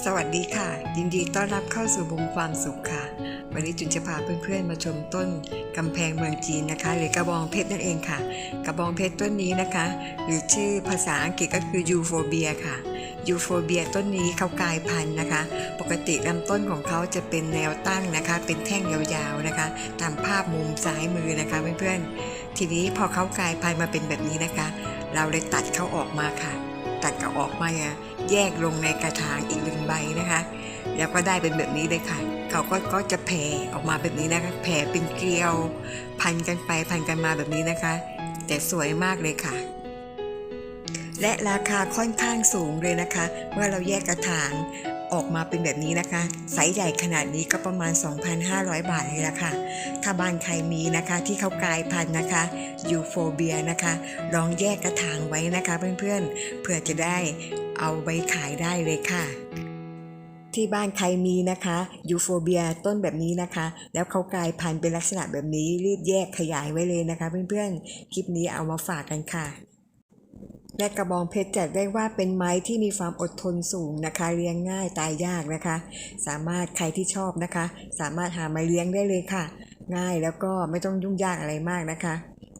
สวัสดีค่ะ ยินดีต้อนรับเข้าสู่วงความสุขค่ะ วันนี้จุนจะพาเพื่อนๆมาชมต้นกำแพงเมืองจีนนะคะ หรือกระบองเพชรนั่นเองค่ะ กระบองเพชรต้นนี้นะคะ หรือชื่อภาษาอังกฤษก็คือยูโฟเบียค่ะยูโฟเบียต้นนี้เขากลายพันธุ์นะคะ ปกติลำต้นของเขาจะเป็นแนวตั้งนะคะ เป็นแท่งยาวๆนะคะ ตามภาพมุมซ้ายมือนะคะเพื่อนๆทีนี้พอเขากลายพันธุ์มาเป็นแบบนี้นะคะ เราเลยตัดเขาออกมาค่ะ ตัดเขาออกมาแยกลงในกระถางอีกหนึ่งใบนะคะ แล้วก็ได้เป็นแบบนี้เลยค่ะ เขาก็ก็จะแผ่ออกมาแบบนี้นะคะ แผ่เป็นเกลียว พันกันไปพันกันมาแบบนี้นะคะ แต่สวยมากเลยค่ะ และราคาค่อนข้างสูงเลยนะคะ เมื่อเราแยกกระถางออกมาเป็นแบบนี้นะคะไซส์ใหญ่ขนาดนี้ก็ประมาณ 2,500 บาทเลยละค่ะ ถ้าบ้านใครมีนะคะที่เขากลายพันธุ์นะคะยูโฟเบียนะคะ ลองแยกกระถางไว้นะคะเพื่อนๆ เพื่อจะได้เอาไว้ขายได้เลยค่ะที่บ้านใครมีนะคะยูโฟเบียต้นแบบนี้นะคะ แล้วเขากลายพันธุ์เป็นลักษณะแบบนี้รีบแยกขยายไว้เลยนะคะ เพื่อนๆ คลิปนี้เอามาฝากกันค่ะ และกระบองเพชรจัดได้ว่าเป็นไม้ที่มีความอดทนสูงนะคะเลี้ยงง่ายตายยากนะคะ สามารถใครที่ชอบนะคะ สามารถหามาเลี้ยงได้เลยค่ะ ง่ายแล้วก็ไม่ต้องยุ่งยากอะไรมากนะคะ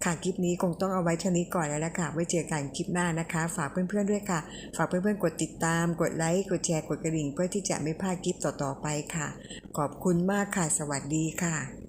ค่ะคลิปนี้คงต้องเอาไว้เท่านี้ก่อนแล้วละค่ะ ไว้เจอกันคลิปหน้านะคะ ฝากเพื่อนๆด้วยค่ะ ฝากเพื่อนๆกดติดตาม กดไลค์ กดแชร์ กดกระดิ่ง เพื่อที่จะไม่พลาดคลิปต่อๆไปค่ะ ขอบคุณมากค่ะ สวัสดีค่ะ